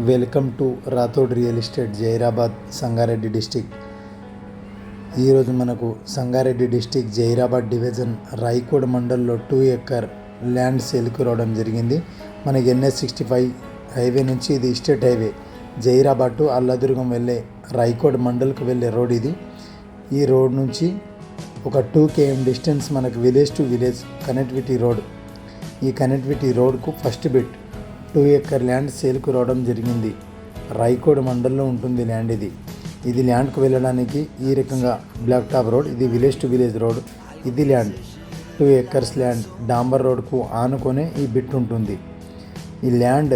Welcome to Rathod real estate Zaheerabad Sangareddy district. ఈరోజు మనకు Sangareddy district Zaheerabad division Raikode మండల్లో two acre land సేల్కి రావడం జరిగింది. మనకి ఎన్ఎస్ సిక్స్టీ ఫైవ్ హైవే నుంచి ఇది state highway. Zaheerabad to Alladurgam వెళ్ళే రాయకోడ్ మండల్కి వెళ్ళే రోడ్ ఇది. ఈ రోడ్ నుంచి ఒక టూ కేఎం డిస్టెన్స్ మనకు village to village connectivity road. ఈ connectivity రోడ్కు first bit two acre land సేల్కు రావడం జరిగింది. రాయకోడ్ మండల్లో ఉంటుంది ల్యాండ్ ఇది. ఇది ల్యాండ్కు వెళ్ళడానికి ఈ రకంగా బ్లాక్ టాప్ రోడ్ ఇది విలేజ్ టు విలేజ్ రోడ్ ఇది ల్యాండ్. టూ ఎకర్స్ ల్యాండ్ డాంబర్ రోడ్కు ఆనుకొనే ఈ బిట్ ఉంటుంది. ఈ ల్యాండ్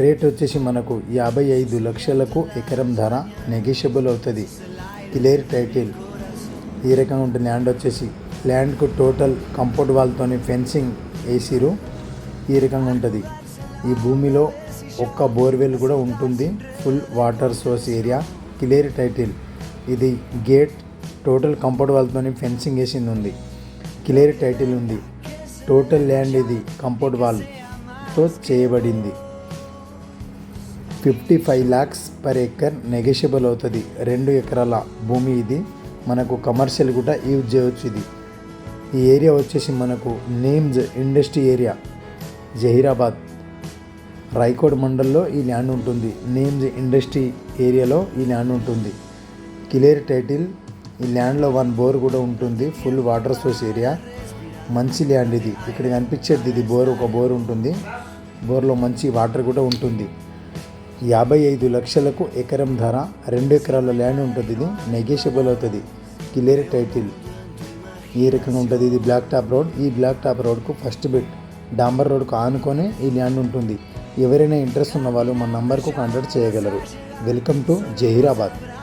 రేట్ వచ్చేసి మనకు యాభై ఐదు లక్షలకు ఎకరం ధర నెగిషియబుల్ అవుతుంది. Clear title. ఈ రకంగా ఉంటుంది ల్యాండ్ వచ్చేసి ల్యాండ్కు టోటల్ కంపౌండ్ వాల్తోని ఫెన్సింగ్ వేసిరు ఈ రకంగా ఉంటుంది. ఈ భూమిలో ఒక్క బోర్వెల్ కూడా ఉంటుంది. Full water source area. Clear title. ఇది గేట్. టోటల్ కంపౌండ్ వాల్తోని ఫెన్సింగ్ వేసింది ఉంది. క్లియర్ టైటిల్ ఉంది. టోటల్ ల్యాండ్ ఇది కంపౌండ్ వాల్తో చేయబడింది. Fifty five lakhs per acre negotiable అవుతుంది. రెండు ఎకరాల భూమి ఇది. మనకు కమర్షియల్ కూడా యూజ్ చేయవచ్చు ఇది. ఈ ఏరియా వచ్చేసి మనకు NIMZ industry area. Zaheerabad. Raikode మండల్లో ఈ ల్యాండ్ ఉంటుంది. నేమ్స్ ఇండస్ట్రీ ఏరియాలో ఈ ల్యాండ్ ఉంటుంది. క్లియర్ టైటిల్ ఈ ల్యాండ్లో వన్ బోర్ కూడా ఉంటుంది. Full water source area. మంచి ల్యాండ్ ఇది. ఇక్కడ కనిపించేది ఇది బోర్ ఒక బోర్ ఉంటుంది. బోర్లో మంచి వాటర్ కూడా ఉంటుంది. యాభై ఐదు లక్షలకు ఎకరం ధర రెండు ఎకరాల ల్యాండ్ ఉంటుంది ఇది. నెగోషియబుల్ అవుతుంది. Clear title. ఈ రకంగా ఉంటుంది ఇది? బ్లాక్ టాప్ రోడ్ ఈ బ్లాక్ టాప్ రోడ్కు ఫస్ట్ బిట్ డాంబర్ రోడ్కు ఆనుకొని ఈ ల్యాండ్ ఉంటుంది. ఎవరైనా ఇంట్రెస్ట్ ఉన్న వాళ్ళు మా నంబర్కు కాంటాక్ట్ చేయగలరు. Welcome to Zaheerabad.